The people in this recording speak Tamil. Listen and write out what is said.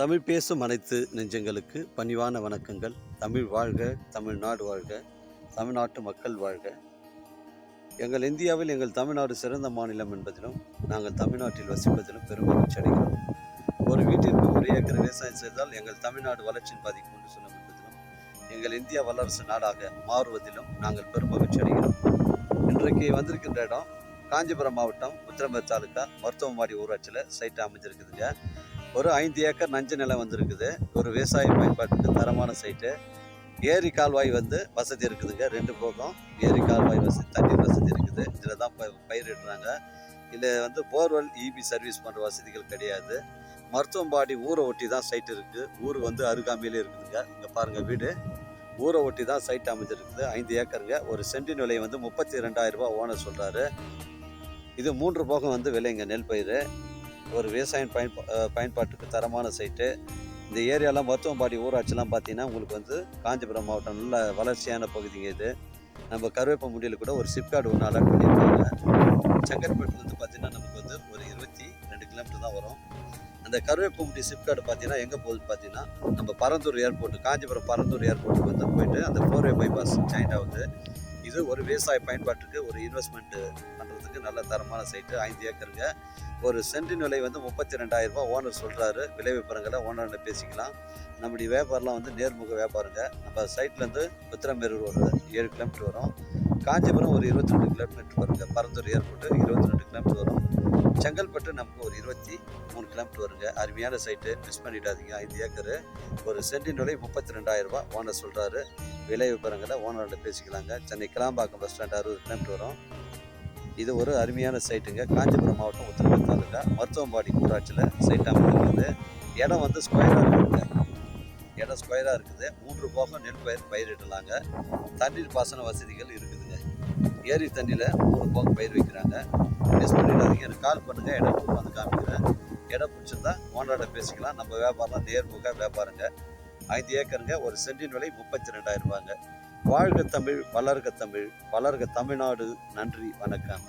தமிழ் பேசும் அனைத்து நெஞ்சங்களுக்கு பணிவான வணக்கங்கள். தமிழ் வாழ்க தமிழ்நாடு வாழ்க தமிழ்நாட்டு மக்கள் வாழ்க. எங்கள் இந்தியாவில் எங்கள் தமிழ்நாடு சிறந்த மாநிலம் என்பதிலும் நாங்கள் தமிழ்நாட்டில் வசிப்பதிலும் பெருமகிழ்ச்சி அடைகிறோம். ஒரு வீட்டிற்கு ஒரு ஏக்கர் விவசாயம் செய்தால் எங்கள் தமிழ்நாடு வளர்ச்சியின் பாதி கொண்டு செல்லும் என்பதிலும் எங்கள் இந்தியா வல்லரசு நாடாக மாறுவதிலும் நாங்கள் பெருமகிழ்ச்சி அடைகிறோம். இன்றைக்கு வந்திருக்கின்ற இடம் காஞ்சிபுரம் மாவட்டம் உத்திரம்பேர் தாலுக்கா மருத்துவமாடி ஊராட்சியில் சைட்டு அமைஞ்சிருக்குதுங்க. ஒரு ஐந்து ஏக்கர் நஞ்சு நிலம் வந்திருக்குது. ஒரு விவசாய பயன்பாட்டுக்கு தரமான சைட்டு ஏரி கால்வாய் வந்து வசதி இருக்குதுங்க ரெண்டு பக்கம். ஏரி கால்வாய் வசதி தண்ணீர் வசதி இருக்குது. இதில் தான் ப பயிரிடுறாங்க. இதில் வந்து போர்வெல் இபி சர்வீஸ் பண்ணுற வசதிகள் கிடையாது. மருத்துவம்பாடி ஊரை ஒட்டி தான் சைட் இருக்குது ஊர் வந்து அருகாமையிலே இருக்குதுங்க. இங்கே பாருங்கள் வீடு. ஊரை ஒட்டி தான் சைட் அமைஞ்சிருக்குது. ஐந்து ஏக்கருங்க. ஒரு சென்டின் விலை வந்து முப்பத்தி ரெண்டாயிரம் ரூபா ஓனர் சொல்கிறாரு இது மூன்று போகம் வந்து விலைங்க நெல் பயிர். ஒரு விவசாயம் பயன்பா பயன்பாட்டுக்கு தரமான சைட்டு இந்த ஏரியாலாம் மருத்துவம்பாடி ஊராட்சிலாம் பார்த்தீங்கன்னா உங்களுக்கு வந்து காஞ்சிபுரம் மாவட்டம் நல்ல வளர்ச்சியான பகுதிங்க இது. நம்ம கருவேப்ப முடியல கூட ஒரு சிப்கார்டு ஒன்று அலாட் பண்ணியிருக்காங்க வந்து பார்த்தீங்கன்னா நமக்கு வந்து ஒரு இருபத்தி ரெண்டு கிலோமீட்டர் தான் வரும். அந்த கருவேப்ப முடி சிப்கார்டு பார்த்தீங்கன்னா எங்கே போகுது பார்த்தீங்கன்னா நம்ம பரந்தூர் ஏர்போர்ட் காஞ்சிபுரம் பரந்தூர் ஏர்போர்ட்டுக்கு வந்து போயிட்டு அந்த ஃபோர்வே பைபாஸ் ஜாயிண்ட் ஆகுது. இது ஒரு விவசாய பயன்பாட்டுக்கு ஒரு இன்வெஸ்ட்மெண்ட்டு பண்ணுறதுக்கு நல்ல தரமான சைட்டு ஐந்து ஏக்கருங்க. ஒரு சென்டின் விலை வந்து முப்பத்தி ரெண்டாயிரம் ரூபாய் ஓனர் சொல்கிறாரு விலை விவரங்களை ஓனர்கிட்ட பேசிக்கலாம். நம்முடைய வியாபாரம்லாம் வந்து நேர்முக வியாபாரங்க. நம்ம சைட்லேருந்து உத்திரமேரூர் ஒரு ஏழு கிலோமீட்டர் வரும். காஞ்சிபுரம் ஒரு இருபத்தி ரெண்டு கிலோமீட்டர் வருங்க. பரந்தூர் ஏர்போர்ட்டு இருபத்தி ரெண்டு கிலோமீட்டர் வரும். செங்கல்பட்டு நமக்கு ஒரு இருபத்தி மூணு கிலோமீட்டர் வருங்க. அருமையான சைட்டு மிஸ் பண்ணிடாதீங்க. ஐந்து ஏக்கரு. ஒரு சென்டின் விலை முப்பத்தி ரெண்டாயிரம் ஓனர் சொல்கிறாரு விலை விவரங்களை ஓனர்கிட்ட பேசிக்கலாங்க. சென்னை கிளாம்பாக்கம் பஸ் ஸ்டாண்ட் அறுபது கிலோமீட்டர் வரும். இது ஒரு அருமையான சைட்டுங்க காஞ்சிபுரம் மாவட்டம் உத்தரகண்ட் தாலுக்கா மருத்துவம்பாடி ஊராட்சியில் சைட் அமைந்திருக்குது. இடம் வந்து ஸ்கொயராக இருக்குதுங்க இடம் ஸ்கொயராக இருக்குது. மூன்று போகம் நெல் பயிர் பயிரிடலாங்க தண்ணீர் பாசன வசதிகள் இருக்குதுங்க. ஏரி தண்ணியில் மூணு போகம் பயிர் வைக்கிறாங்க. மிஸ் பண்ணிடாதீங்க எனக்கு கால் பண்ணுங்கள் இடம் வந்து காமிக்கிறேன். இடம் பிடிச்சிருந்தா ஓனரோட பேசிக்கலாம். நம்ம வியாபாரம் நேர்முக வியாபாரங்க. ஐந்து ஏக்கருங்க. ஒரு சென்டின் விலை முப்பத்தி ரெண்டாயிரம் ரூபாங்க. வாழ்க தமிழ் வளர்க தமிழ் வளர்க தமிழ்நாடு. நன்றி. வணக்கம்.